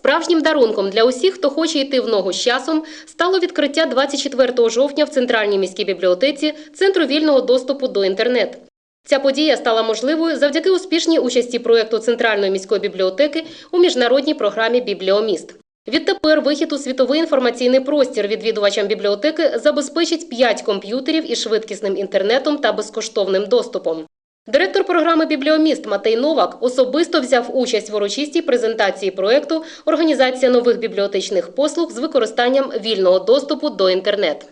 Справжнім дарунком для усіх, хто хоче йти в ногу з часом, стало відкриття 24 жовтня в Центральній міській бібліотеці Центру вільного доступу до інтернет. Ця подія стала можливою завдяки успішній участі проєкту Центральної міської бібліотеки у міжнародній програмі Бібліоміст. Відтепер вихід у світовий інформаційний простір відвідувачам бібліотеки забезпечить 5 комп'ютерів із швидкісним інтернетом та безкоштовним доступом. Директор програми Бібліоміст Матей Новак особисто взяв участь в урочистій презентації проєкту Організація нових бібліотечних послуг з використанням вільного доступу до інтернет.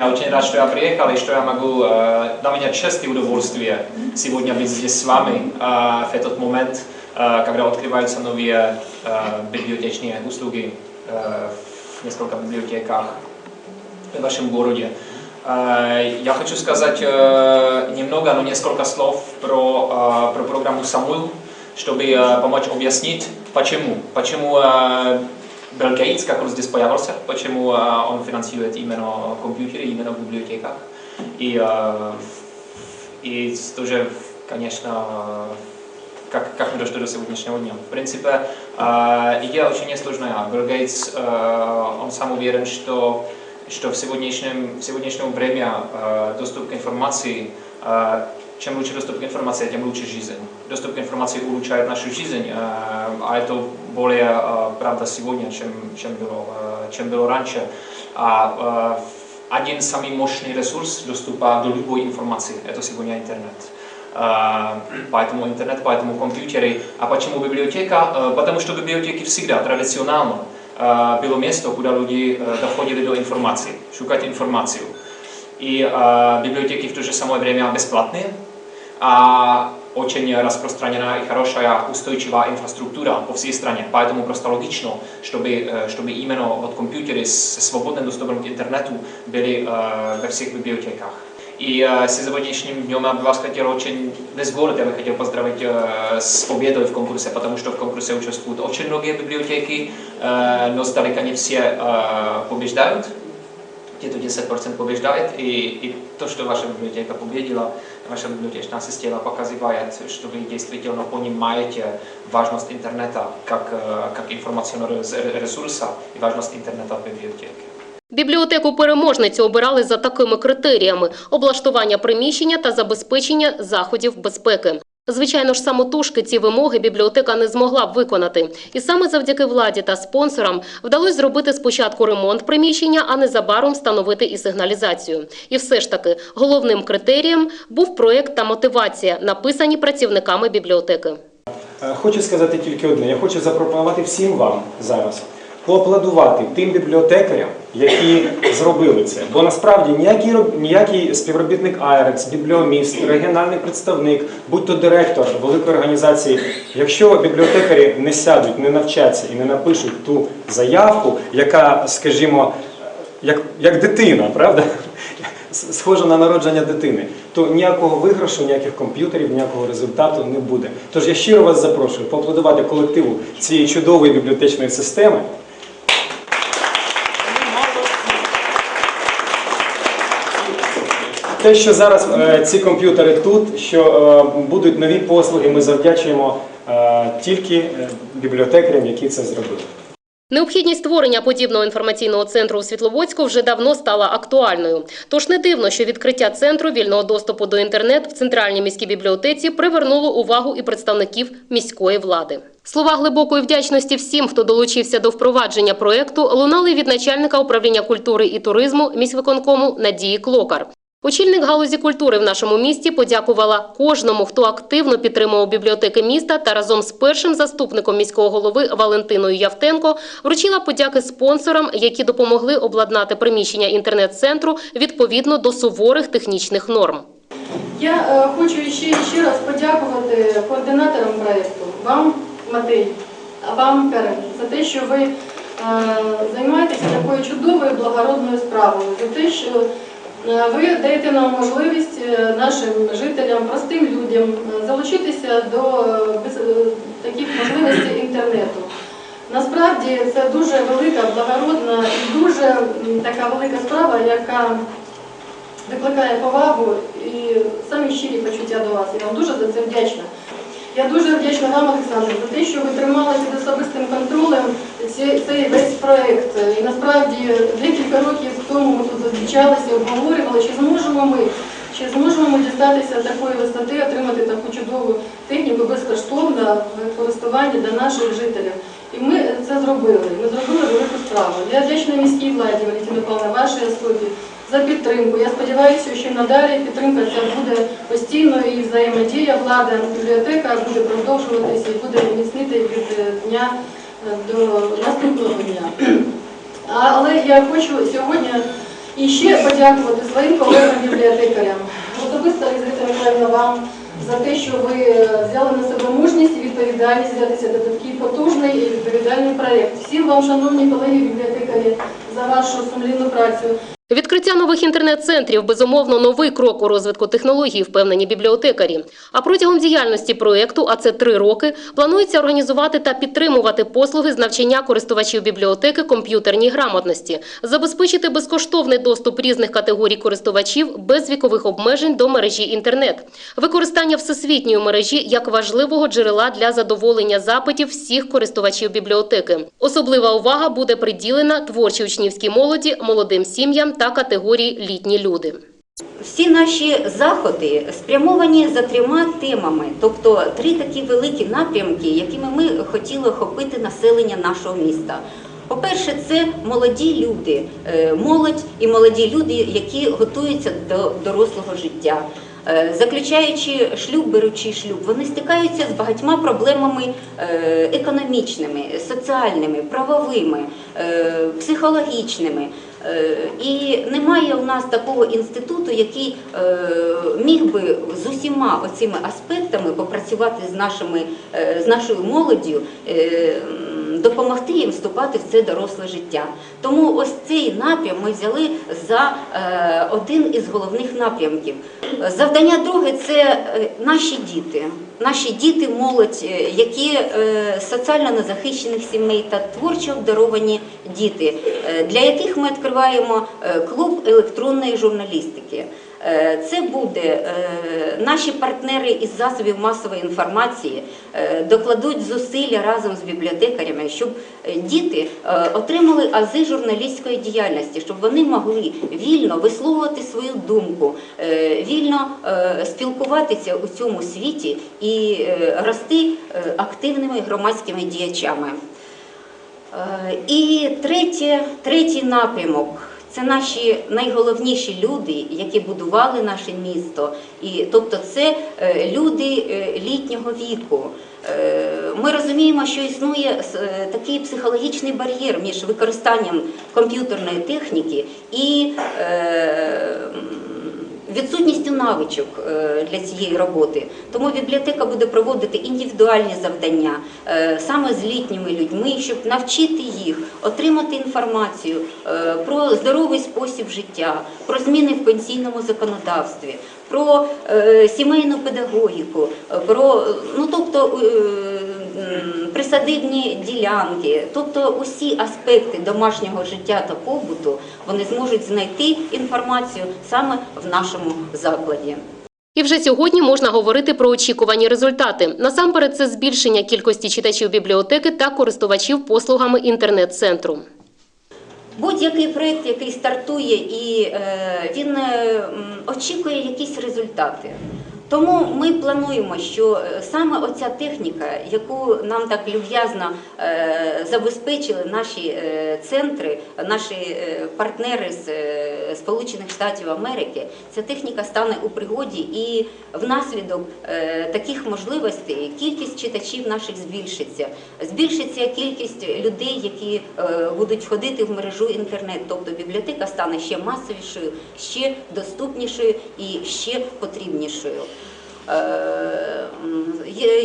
Я очень рад, что я приехал и что я могу, э, для меня честь и удовольствие сегодня быть здесь с вами э, в этот момент, э, когда открываются новые э, библиотечные услуги э, в нескольких библиотеках в вашем городе. Э, Я хочу сказать э, немного, но несколько слов про, э, про программу «Самуил», чтобы э, помочь объяснить, почему. Почему э, Bill Gates, как он здесь появился, почему э, он финансирует именно компьютеры, именно в библиотеках. И, э, и тоже, конечно, как, как мы дошли до сегодняшнего дня. В принципе, э, идея очень несложная. Билл Гейтс, э, он сам уверен, что, что в сегодняшнем, в сегодняшнем время э, доступ к информации, э, чем лучше доступ к информации, тем лучше жизнь. Доступ к информации улучшает нашу жизнь, э, а это более э, правда сегодня, чем, чем, было, э, чем было раньше. А э, один самый мощный ресурс доступа до любой информации – это сегодня интернет. Э, Поэтому интернет, поэтому компьютеры. А почему библиотека? Э, Потому что библиотеки всегда традиционно э, было место, куда люди э, доходили до информации, шукать информацию. И э, библиотеки в то же самое время бесплатные, а очень распространена и хорошая устойчивая инфраструктура по всей стране. Поэтому просто логично, чтобы, э, чтобы именно вот компьютеры с свободным доступом к интернету были э, во всех библиотеках. И э, с сегодняшним днем я бы вас хотел очень, весь город я бы хотел поздравить э, с победой в конкурсе, потому что в конкурсе участвуют очень многие библиотеки, э, но далеко не все э, побеждают где-то 10% побеждает, и, и то, что ваша библиотека победила, ваша библиотечная система показывает, что вы действительно понимаете важность интернета как, э, как информационного рес- ресурса и важность интернета в библиотеке. Бібліотеку переможницю обирали за такими критеріями: облаштування приміщення та забезпечення заходів безпеки. Звичайно ж, самотужки ці вимоги бібліотека не змогла б виконати. І саме завдяки владі та спонсорам вдалося зробити спочатку ремонт приміщення, а незабаром встановити і сигналізацію. І все ж таки, головним критерієм був проєкт та мотивація, написані працівниками бібліотеки. Е, Хочу сказати тільки одне. Я хочу запропонувати всім вам зараз поаплодувати тим бібліотекарям, які зробили це. Бо насправді ніякий, ніякий співробітник АЕРЕКС, бібліоміст, регіональний представник, будь-то директор великої організації, якщо бібліотекарі не сядуть, не навчаться і не напишуть ту заявку, яка, скажімо, як, як дитина, правда? С- Схожа на народження дитини, то ніякого виграшу, ніяких комп'ютерів, ніякого результату не буде. Тож я щиро вас запрошую поаплодувати колективу цієї чудової бібліотечної системи. Те, що зараз е, ці комп'ютери тут, що е, будуть нові послуги, ми завдячуємо е, тільки бібліотекарям, які це зробили. Необхідність створення подібного інформаційного центру у Світловодську вже давно стала актуальною. Тож не дивно, що відкриття центру вільного доступу до інтернет в центральній міській бібліотеці привернуло увагу і представників міської влади. Слова глибокої вдячності всім, хто долучився до впровадження проекту, лунали від начальника управління культури і туризму міськвиконкому Надії Клокар. Очільник галузі культури в нашому місті подякувала кожному, хто активно підтримував бібліотеки міста та разом з першим заступником міського голови Валентиною Явтенко вручила подяки спонсорам, які допомогли обладнати приміщення інтернет-центру відповідно до суворих технічних норм. Я е, хочу ще ще раз подякувати координаторам проєкту, вам, Матей, вам, Карен, за те, що ви е, займаєтеся такою чудовою благородною справою, за те, що ви даєте нам можливість е, нашим жителям, простим людям е, залучитися до е, е, таких можливостей інтернету. Насправді це дуже велика, благородна і дуже така велика справа, яка викликає повагу і самі щирі почуття до вас. Я вам дуже за це вдячна. Я дуже вдячна вам, Олександр, за те, що ви трималися під особистим контролем цей весь проект. І насправді декілька років тому ми тут зустрічалися, обговорювали, чи зможемо ми, чи зможемо ми дістатися такої висоти, отримати таку чудову техніку безкоштовно в користуванні для наших жителів. І ми це зробили. Ми зробили велику справу. Я вдячна міській владі, Валентина Павловна, вашій особі за підтримку. Я сподіваюся, що надалі підтримка ця буде постійною і взаємодія влади, бібліотека буде продовжуватися і буде міцнити від е, дня е, до наступного дня. Але я хочу сьогодні іще подякувати своїм колегам-бібліотекарям. Особисто, Лізавета Миколаївна, вам за те, що ви е, взяли на себе мужність і відповідальність взятися за такий потужний і відповідальний проєкт. Всім вам, шановні колеги-бібліотекарі, за вашу сумлінну працю. Відкриття нових інтернет-центрів безумовно новий крок у розвитку технологій, впевнені бібліотекарі. А протягом діяльності проекту, а це три роки, планується організувати та підтримувати послуги з навчання користувачів бібліотеки комп'ютерній грамотності, забезпечити безкоштовний доступ різних категорій користувачів без вікових обмежень до мережі інтернет, використання всесвітньої мережі як важливого джерела для задоволення запитів всіх користувачів бібліотеки. Особлива увага буде приділена творчій учнівській молоді, молодим сім'ям та категорії літні люди. Всі наші заходи спрямовані за трьома темами, тобто три такі великі напрямки, якими ми хотіли охопити населення нашого міста. По-перше, це молоді люди, е, молодь і молоді люди, які готуються до дорослого життя. Е, Заключаючи шлюб, беручи шлюб, вони стикаються з багатьма проблемами е, економічними, соціальними, правовими, психологічними. Е, І немає у нас такого інституту, який е, міг би з усіма оцими аспектами попрацювати з нашими е, з нашою молоддю, допомогти їм вступати в це доросле життя. Тому ось цей напрям ми взяли за е, один із головних напрямків. Завдання друге це е, наші діти. Наші діти, молодь, е, які соціально незахищених сімей та творчо обдаровані діти, для яких ми відкриваємо клуб електронної журналістики. Е, Це буде е, наші партнери із засобів масової інформації е, докладуть зусилля разом з бібліотекарями, щоб діти отримали ази журналістської діяльності, щоб вони могли вільно висловлювати свою думку, вільно спілкуватися у цьому світі і рости активними громадськими діячами. І третє, третій напрямок це наші найголовніші люди, які будували наше місто. І, тобто це е, люди е, літнього віку. Е, Ми розуміємо, що існує такий психологічний бар'єр між використанням комп'ютерної техніки і відсутністю навичок е, для цієї роботи. Тому бібліотека буде проводити індивідуальні завдання е, саме з літніми людьми, щоб навчити їх отримати інформацію е, про здоровий спосіб життя, про зміни в пенсійному законодавстві, про сімейну педагогіку, про ну тобто. Присадибні ділянки, тобто усі аспекти домашнього життя та побуту, вони зможуть знайти інформацію саме в нашому закладі. І вже сьогодні можна говорити про очікувані результати. Насамперед, це збільшення кількості читачів бібліотеки та користувачів послугами інтернет-центру. Будь-який проєкт, який стартує, і е, він е, очікує якісь результати. Тому ми плануємо, що е, саме оця техніка, яку нам так люб'язно е, забезпечили наші е, центри, наші партнери з Сполучених Штатів Америки, ця техніка стане у пригоді і внаслідок таких можливостей кількість читачів наших збільшиться. Збільшиться кількість людей, які будуть ходити в мережу інтернет. Тобто бібліотека стане ще масовішою, ще доступнішою і ще потрібнішою. Е,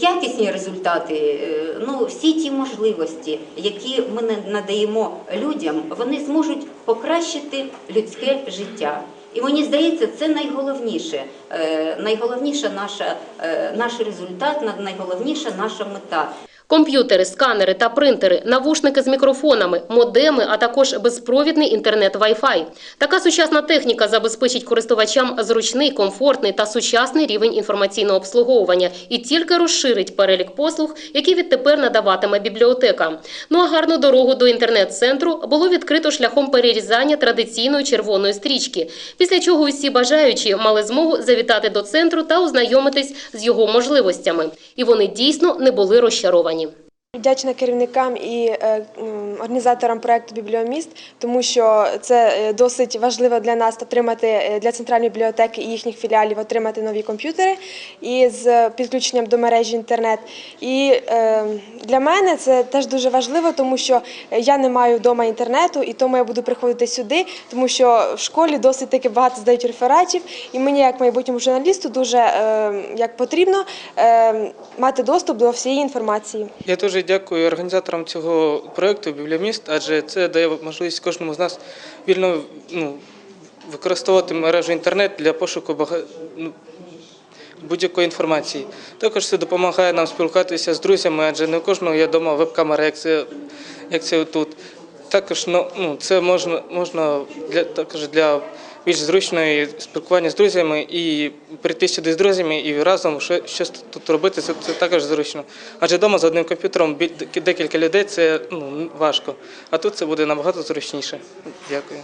Якісні результати, е, ну всі ті можливості, які ми на- надаємо людям, вони зможуть покращити людське життя. І мені здається, це найголовніше, Найголовніше найголовніша наша, е, наш результат, найголовніша наша мета. Комп'ютери, сканери та принтери, навушники з мікрофонами, модеми, а також безпровідний інтернет Wi-Fi. Така сучасна техніка забезпечить користувачам зручний, комфортний та сучасний рівень інформаційного обслуговування і тільки розширить перелік послуг, які відтепер надаватиме бібліотека. Ну а гарну дорогу до інтернет-центру було відкрито шляхом перерізання традиційної червоної стрічки, після чого усі бажаючі мали змогу завітати до центру та ознайомитись з його можливостями. І вони дійсно не були розчаровані. Вдячна керівникам і е, організаторам проекту Бібліоміст, тому що це е, досить важливо для нас отримати е, для центральної бібліотеки і їхніх філіалів отримати нові комп'ютери із підключенням до мережі інтернет. І е, для мене це теж дуже важливо, тому що я не маю вдома інтернету, і тому я буду приходити сюди, тому що в школі досить таки багато здають рефератів, і мені, як майбутньому журналісту, дуже як потрібно мати доступ до всієї інформації. Я дуже дякую організаторам цього проєкту міст, адже це дає можливість кожному з нас вільно ну, використовувати мережу інтернет для пошуку ну, будь-якої інформації. Також це допомагає нам спілкуватися з друзями, адже не у кожного є вдома веб-камера, як це, як це тут. Також ну, ну, це можна, можна для, також для більш зручної спілкування з друзями і прийти сюди з друзями і разом що- щось тут робити, це, це також зручно. Адже вдома з одним комп'ютером декілька людей це ну, важко. А тут це буде набагато зручніше. Дякую.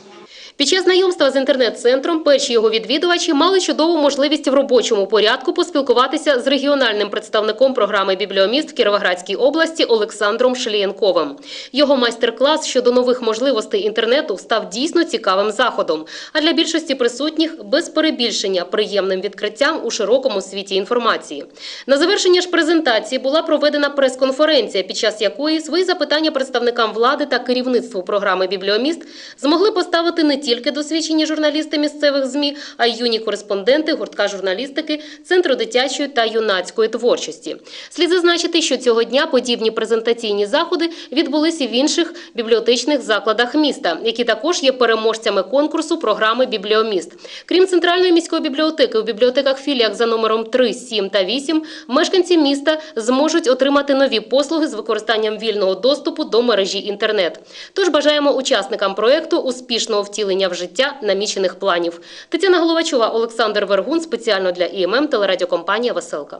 Під час знайомства з інтернет-центром перші його відвідувачі мали чудову можливість в робочому порядку поспілкуватися з регіональним представником програми «Бібліоміст» в Кіровоградській області Олександром Шлієнковим. Його майстер-клас щодо нових можливостей інтернету став дійсно цікавим заходом, а для більшості присутніх без перебільшення приємним відкриттям у широкому світі інформації. На завершення ж презентації була проведена прес-конференція, під час якої свої запитання представникам влади та керівництву програми «Бібліоміст» змогли поставити не тільки досвідчені журналісти місцевих ЗМІ, а й юні кореспонденти гуртка журналістики Центру дитячої та юнацької творчості. Слід зазначити, що цього дня подібні презентаційні заходи відбулися в інших бібліотечних закладах міста, які також є переможцями конкурсу програми «Бібліоміст». Крім центральної міської бібліотеки, у бібліотеках філіях за номером 3, 7 та 8 мешканці міста зможуть отримати нові послуги з використанням вільного доступу до мережі інтернет. Тож бажаємо учасникам проекту успішного втілення в життя намічених планів. Тетяна Головачова, Олександр Вергун спеціально для ІММ телерадіокомпанія Веселка.